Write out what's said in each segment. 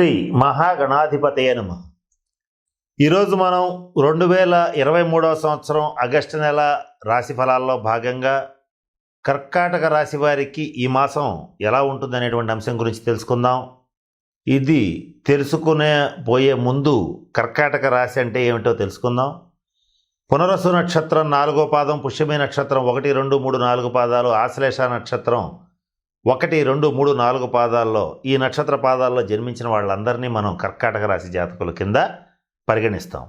శ్రీ మహాగణాధిపతయ నమ. ఈరోజు మనం రెండు వేల ఇరవై మూడవ సంవత్సరం ఆగస్టు నెల రాశి ఫలాల్లో భాగంగా కర్కాటక రాశి వారికి ఈ మాసం ఎలా ఉంటుందనేటువంటి అంశం గురించి తెలుసుకుందాం. ఇది తెలుసుకునే పోయే ముందు కర్కాటక రాశి అంటే ఏమిటో తెలుసుకుందాం. పునరసు నక్షత్రం నాలుగో పాదం పుష్యమి నక్షత్రం ఒకటి రెండు మూడు నాలుగు పాదాలు ఆశ్లేష నక్షత్రం ఒకటి రెండు మూడు నాలుగు పాదాల్లో ఈ నక్షత్ర పాదాల్లో జన్మించిన వాళ్ళందరినీ మనం కర్కాటక రాశి జాతకుల కింద పరిగణిస్తాం.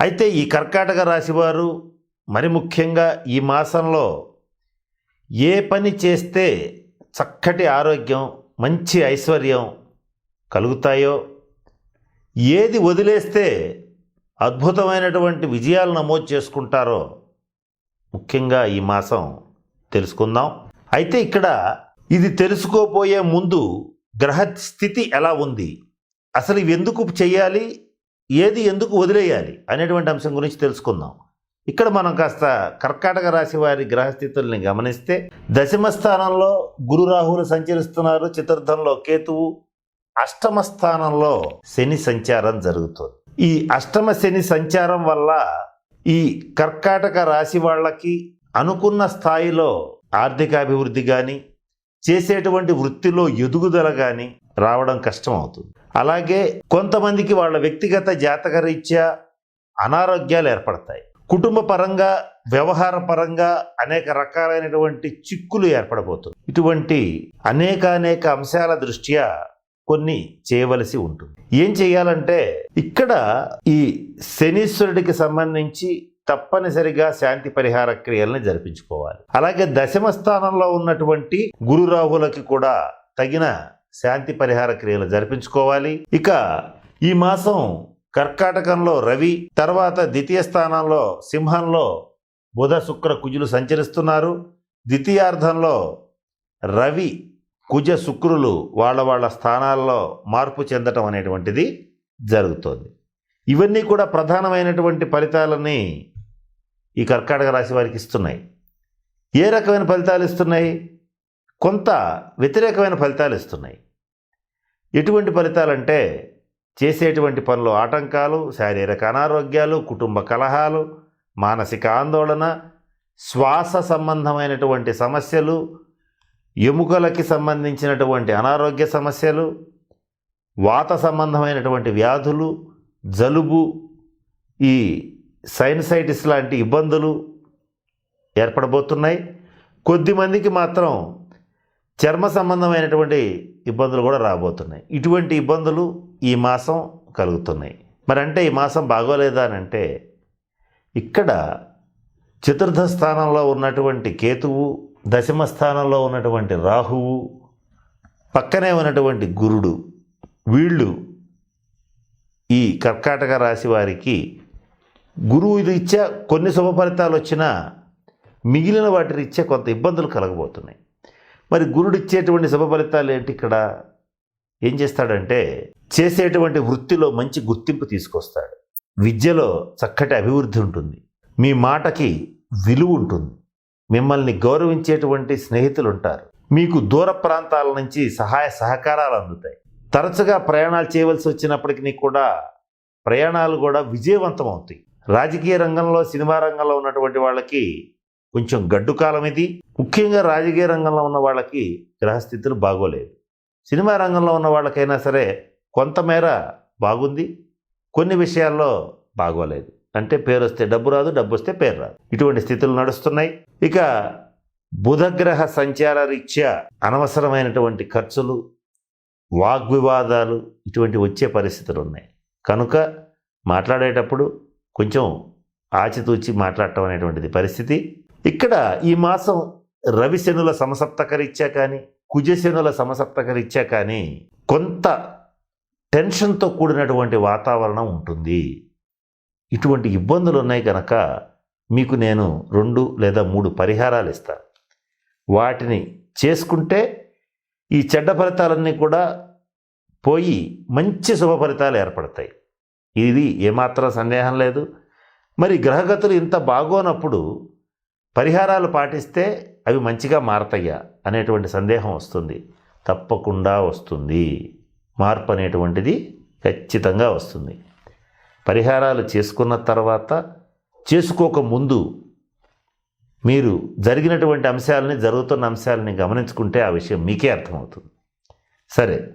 అయితే ఈ కర్కాటక రాశి వారు మరి ముఖ్యంగా ఈ మాసంలో ఏ పని చేస్తే చక్కటి ఆరోగ్యం మంచి ఐశ్వర్యం కలుగుతాయో ఏది వదిలేస్తే అద్భుతమైనటువంటి విజయాలు నమోదు చేసుకుంటారో ముఖ్యంగా ఈ మాసం తెలుసుకుందాం. అయితే ఇక్కడ ఇది తెలుసుకోపోయే ముందు గ్రహ స్థితి ఎలా ఉంది? అసలు ఇవి ఎందుకు చేయాలి? ఏది ఎందుకు వదిలేయాలి? అనేటువంటి అంశం గురించి తెలుసుకుందాం. ఇక్కడ మనం కాస్త కర్కాటక రాశి వారి గ్రహస్థితుల్ని గమనిస్తే దశమ స్థానంలో గురు రాహులు సంచరిస్తున్నారు. చతుర్థంలో కేతువు. అష్టమ స్థానంలో శని సంచారం జరుగుతుంది. ఈ అష్టమ శని సంచారం వల్ల ఈ కర్కాటక రాశి వాళ్ళకి అనుకున్న స్థాయిలో ఆర్థిక అభివృద్ధి కానీ చేసేటువంటి వృత్తిలో ఎదుగుదల కానీ రావడం కష్టం అవుతుంది అలాగే కొంతమందికి వాళ్ళ వ్యక్తిగత జాతకరీత్యా అనారోగ్యాలు ఏర్పడతాయి. కుటుంబ పరంగా వ్యవహార పరంగా అనేక రకాలైనటువంటి చిక్కులు ఏర్పడబోతుంది ఇటువంటి అనేక అనేక అంశాల దృష్ట్యా కొన్ని చేయవలసి ఉంటుంది. ఏం చేయాలంటే ఇక్కడ ఈ శనీశ్వరుడికి సంబంధించి తప్పనిసరిగా శాంతి పరిహార క్రియలను జరిపించుకోవాలి. అలాగే దశమ స్థానంలో ఉన్నటువంటి గురు రాహులకి కూడా తగిన శాంతి పరిహార క్రియలు జరిపించుకోవాలి. ఇక ఈ మాసం కర్కాటకంలో రవి తర్వాత ద్వితీయ స్థానంలో సింహంలో బుధ శుక్ర కుజులు సంచరిస్తున్నారు. ద్వితీయార్థంలో రవి కుజ శుక్రులు వాళ్ళ వాళ్ళ స్థానాల్లో మార్పు చెందటం అనేటువంటిది జరుగుతోంది. ఇవన్నీ కూడా ప్రధానమైనటువంటి ఫలితాలని ఈ కర్కాటక రాశి వారికి ఇస్తున్నాయి. ఏ రకమైన ఫలితాలు ఇస్తున్నాయి? కొంత వ్యతిరేకమైన ఫలితాలు ఇస్తున్నాయి. ఎటువంటి ఫలితాలంటే చేసేటువంటి పనులు ఆటంకాలు శారీరక అనారోగ్యాలు కుటుంబ కలహాలు మానసిక ఆందోళన శ్వాస సంబంధమైనటువంటి సమస్యలు ఎముకలకి సంబంధించినటువంటి అనారోగ్య సమస్యలు వాత సంబంధమైనటువంటి వ్యాధులు జలుబు ఈ సైనసైటిస్ లాంటి ఇబ్బందులు ఏర్పడబోతున్నాయి. కొద్దిమందికి మాత్రం చర్మ సంబంధమైనటువంటి ఇబ్బందులు కూడా రాబోతున్నాయి. ఇటువంటి ఇబ్బందులు ఈ మాసం కలుగుతున్నాయి. మరి అంటే ఈ మాసం బాగోలేదా అని అంటే ఇక్కడ చతుర్థ స్థానంలో ఉన్నటువంటి కేతువు దశమ స్థానంలో ఉన్నటువంటి రాహువు పక్కనే ఉన్నటువంటి గురుడు వీళ్ళు ఈ కర్కాటక రాశి వారికి గురువు రీత్యా కొన్ని శుభ ఫలితాలు వచ్చినా మిగిలిన వాటి రీత్యా కొంత ఇబ్బందులు కలగబోతున్నాయి. మరి గురుడు ఇచ్చేటువంటి శుభ ఫలితాలు ఏంటి ఇక్కడ? ఏం చేస్తాడంటే చేసేటువంటి వృత్తిలో మంచి గుర్తింపు తీసుకొస్తాడు. విద్యలో చక్కటి అభివృద్ధి ఉంటుంది. మీ మాటకి విలువ ఉంటుంది. మిమ్మల్ని గౌరవించేటువంటి స్నేహితులు ఉంటారు. మీకు దూర ప్రాంతాల నుంచి సహాయ సహకారాలు అందుతాయి. తరచుగా ప్రయాణాలు చేయవలసి వచ్చినప్పటికీ కూడా ప్రయాణాలు కూడా విజయవంతం అవుతాయి. రాజకీయ రంగంలో సినిమా రంగంలో ఉన్నటువంటి వాళ్ళకి కొంచెం గడ్డు కాలం ఇది. ముఖ్యంగా రాజకీయ రంగంలో ఉన్న వాళ్ళకి గ్రహస్థితులు బాగోలేదు. సినిమా రంగంలో ఉన్న వాళ్ళకైనా సరే కొంతమేర బాగుంది కొన్ని విషయాల్లో బాగోలేదు. అంటే పేరు వస్తే డబ్బు రాదు డబ్బు వస్తే పేరు రాదు. ఇటువంటి స్థితులు నడుస్తున్నాయి. ఇక బుధగ్రహ సంచార రీత్యా అనవసరమైనటువంటి ఖర్చులు వాగ్వివాదాలు ఇటువంటి వచ్చే పరిస్థితులు ఉన్నాయి. కనుక మాట్లాడేటప్పుడు కొంచెం ఆచితూచి మాట్లాడటం అనేటువంటిది పరిస్థితి. ఇక్కడ ఈ మాసం రవిశనుల సమసప్తకరీత్యా కానీ కుజశనుల సమసప్తకరీత్యా కానీ కొంత టెన్షన్తో కూడినటువంటి వాతావరణం ఉంటుంది. ఇటువంటి ఇబ్బందులు ఉన్నాయి కనుక మీకు నేను రెండు లేదా మూడు పరిహారాలు ఇస్తాను వాటిని చేసుకుంటే ఈ చెడ్డ ఫలితాలన్నీ కూడా పోయి మంచి శుభ ఫలితాలు ఏర్పడతాయి. ఇది ఏమాత్రం సందేహం లేదు. మరి గ్రహగతులు ఇంత బాగోనప్పుడు పరిహారాలు పాటిస్తే అవి మంచిగా మారతాయా అనేటువంటి సందేహం వస్తుంది. తప్పకుండా వస్తుంది. మార్పు అనేటువంటిది ఖచ్చితంగా వస్తుంది. పరిహారాలు చేసుకున్న తర్వాత చేసుకోకముందు మీరు జరిగినటువంటి అంశాలని జరుగుతున్న అంశాలని గమనించుకుంటే ఆ విషయం మీకే అర్థమవుతుంది. సరే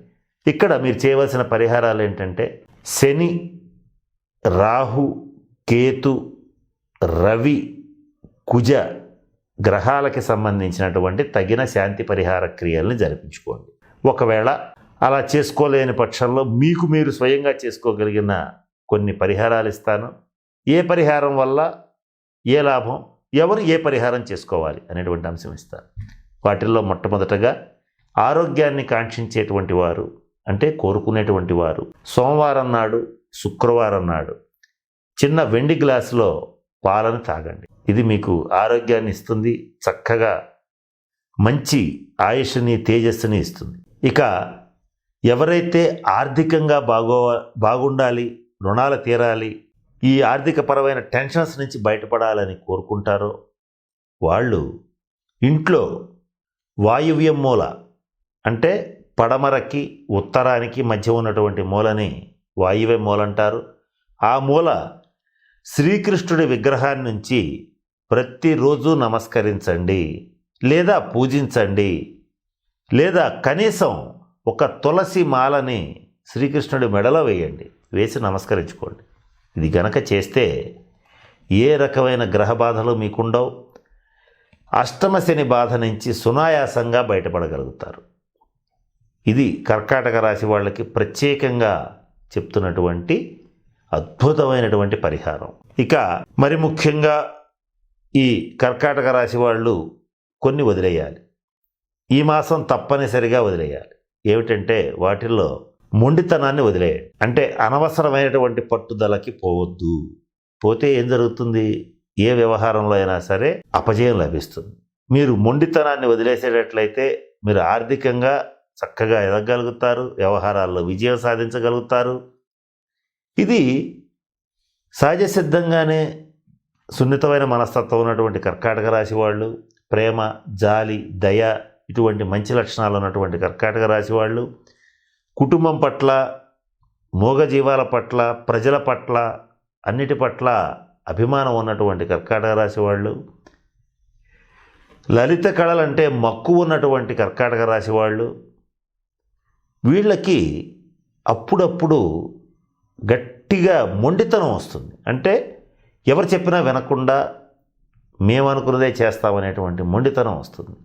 ఇక్కడ మీరు చేయవలసిన పరిహారాలు ఏంటంటే శని రాహు కేతు రవి కుజ గ్రహాలకి సంబంధించినటువంటి తగిన శాంతి పరిహార క్రియల్ని జరిపించుకోండి. ఒకవేళ అలా చేసుకోలేని పక్షంలో మీకు మీరు స్వయంగా చేసుకోగలిగిన కొన్ని పరిహారాలు ఇస్తాను. ఏ పరిహారం వల్ల ఏ లాభం? ఎవరు ఏ పరిహారం చేసుకోవాలి అనేటువంటి అంశం ఇస్తాను. వాటిల్లో మొట్టమొదటగా ఆరోగ్యాన్ని కాంక్షించేటువంటి వారు అంటే కోరుకునేటువంటి వారు సోమవారం నాడు శుక్రవారం నాడు చిన్న వెండి గ్లాసులో పాలను తాగండి. ఇది మీకు ఆరోగ్యాన్ని ఇస్తుంది చక్కగా మంచి ఆయుష్ని తేజస్సుని ఇస్తుంది. ఇక ఎవరైతే ఆర్థికంగా బాగో బాగుండాలి రుణాలు తీరాలి ఈ ఆర్థికపరమైన టెన్షన్స్ నుంచి బయటపడాలని కోరుకుంటారో వాళ్ళు ఇంట్లో వాయువ్యం మూల అంటే పడమరకి ఉత్తరానికి మధ్య ఉన్నటువంటి మూలని వాయువ్య మూల అంటారు ఆ మూల శ్రీకృష్ణుడి విగ్రహాన్ని నుంచి ప్రతిరోజు నమస్కరించండి లేదా పూజించండి లేదా కనీసం ఒక తులసి మాలని శ్రీకృష్ణుడి మెడలో వేయండి వేసి నమస్కరించుకోండి. ఇది గనక చేస్తే ఏ రకమైన గ్రహ బాధలు మీకుండవు. అష్టమ శని బాధ నుంచి సునాయాసంగా బయటపడగలుగుతారు. ఇది కర్కాటక రాశి వాళ్ళకి ప్రత్యేకంగా చెప్తున్నటువంటి అద్భుతమైనటువంటి పరిహారం. ఇక మరి ముఖ్యంగా ఈ కర్కాటక రాశి వాళ్ళు కొన్ని వదిలేయాలి. ఈ మాసం తప్పనిసరిగా వదిలేయాలి. ఏమిటంటే వాటిల్లో మొండితనాన్ని వదిలేయండి. అంటే అనవసరమైనటువంటి పట్టుదలకి పోవద్దు. పోతే ఏం జరుగుతుంది? ఏ వ్యవహారంలో అయినా సరే అపజయం లభిస్తుంది. మీరు మొండితనాన్ని వదిలేసేటట్లయితే మీరు ఆర్థికంగా చక్కగా ఎదగలుగుతారు వ్యవహారాల్లో విజయం సాధించగలుగుతారు. ఇది సహజ సిద్ధంగానే సున్నితమైన మనస్తత్వం ఉన్నటువంటి కర్కాటక రాశి వాళ్ళు ప్రేమ జాలి దయ ఇటువంటి మంచి లక్షణాలు ఉన్నటువంటి కర్కాటక రాశి వాళ్ళు కుటుంబం పట్ల మూగజీవాల పట్ల ప్రజల పట్ల అన్నిటి పట్ల అభిమానం ఉన్నటువంటి కర్కాటక రాశి వాళ్ళు లలిత కళలంటే మక్కువ ఉన్నటువంటి కర్కాటక రాశి వాళ్ళు వీళ్ళకి అప్పుడప్పుడు గట్టిగా మొండితనం వస్తుంది. అంటే ఎవరు చెప్పినా వినకుండా మేము అనుకున్నదే చేస్తామనేటువంటి మొండితనం వస్తుంది.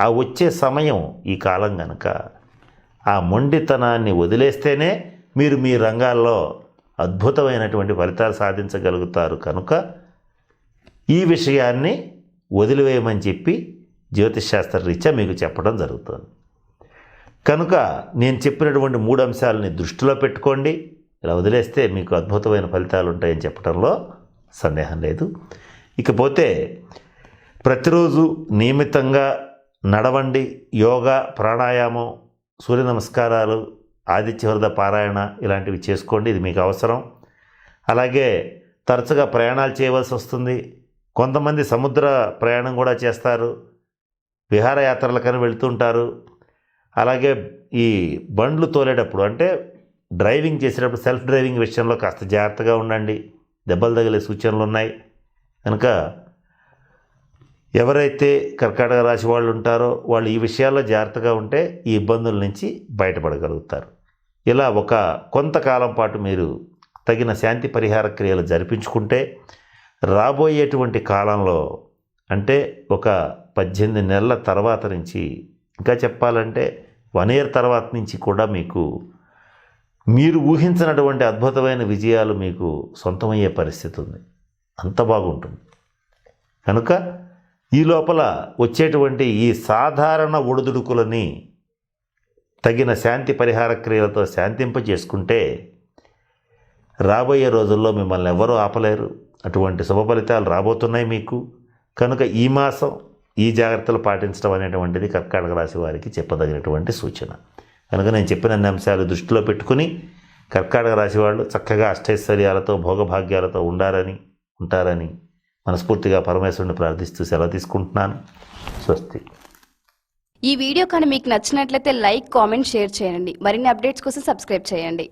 ఆ వచ్చే సమయం ఈ కాలం గనక ఆ మొండితనాన్ని వదిలేస్తేనే మీరు మీ రంగాల్లో అద్భుతమైనటువంటి ఫలితాలు సాధించగలుగుతారు కనుక ఈ విషయాన్ని వదిలివేయమని చెప్పి జ్యోతిష్ శాస్త్ర రీత్యా మీకు చెప్పడం జరుగుతుంది. కనుక నేను చెప్పినటువంటి మూడు అంశాలని దృష్టిలో పెట్టుకోండి. ఇలా వదిలేస్తే మీకు అద్భుతమైన ఫలితాలు ఉంటాయని చెప్పడంలో సందేహం లేదు. ఇకపోతే ప్రతిరోజు నియమితంగా నడవండి. యోగా ప్రాణాయామం సూర్య నమస్కారాలు ఆదిత్య పారాయణ ఇలాంటివి చేసుకోండి. ఇది మీకు అవసరం. అలాగే తరచుగా ప్రయాణాలు చేయవలసి వస్తుంది. కొంతమంది సముద్ర ప్రయాణం కూడా చేస్తారు. విహారయాత్రలకని వెళ్తుంటారు. అలాగే ఈ బండ్లు తోలేటప్పుడు అంటే డ్రైవింగ్ చేసేటప్పుడు సెల్ఫ్ డ్రైవింగ్ విషయంలో కాస్త జాగ్రత్తగా ఉండండి. దెబ్బలు తగిలే సూచనలు ఉన్నాయి. కనుక ఎవరైతే కర్కాటక రాశి వాళ్ళు ఉంటారో వాళ్ళు ఈ విషయాల్లో జాగ్రత్తగా ఉంటే ఈ ఇబ్బందుల నుంచి బయటపడగలుగుతారు. ఇలా ఒక కొంతకాలం పాటు మీరు తగిన శాంతి పరిహార క్రియలు జరిపించుకుంటే రాబోయేటువంటి కాలంలో అంటే ఒక పద్దెనిమిది నెలల తర్వాత నుంచి ఇంకా చెప్పాలంటే వన్ ఇయర్ తర్వాత నుంచి కూడా మీకు మీరు ఊహించినటువంటి అద్భుతమైన విజయాలు మీకు సొంతమయ్యే పరిస్థితి ఉంది. అంత బాగుంటుంది. కనుక ఈ లోపల వచ్చేటువంటి ఈ సాధారణ ఒడిదుడుకులని తగిన శాంతి పరిహార క్రియలతో శాంతింప చేసుకుంటే రాబోయే రోజుల్లో మిమ్మల్ని ఎవరూ ఆపలేరు. అటువంటి శుభ ఫలితాలు రాబోతున్నాయి మీకు. కనుక ఈ మాసం ఈ జాగ్రత్తలు పాటించడం అనేటువంటిది కర్కాటక రాశి వారికి చెప్పదగినటువంటి సూచన. కనుక నేను చెప్పిన అన్ని అంశాలు దృష్టిలో పెట్టుకుని కర్కాటక రాశి వాళ్ళు చక్కగా అష్టైశ్వర్యాలతో భోగభాగ్యాలతో ఉండాలని ఉంటారని మనస్ఫూర్తిగా పరమేశ్వరుని ప్రార్థిస్తూ సెలవు తీసుకుంటున్నాను. స్వస్తి. ఈ వీడియో కానీ మీకు నచ్చినట్లయితే లైక్ కామెంట్ షేర్ చేయండి. మరిన్ని అప్డేట్స్ కోసం సబ్స్క్రైబ్ చేయండి.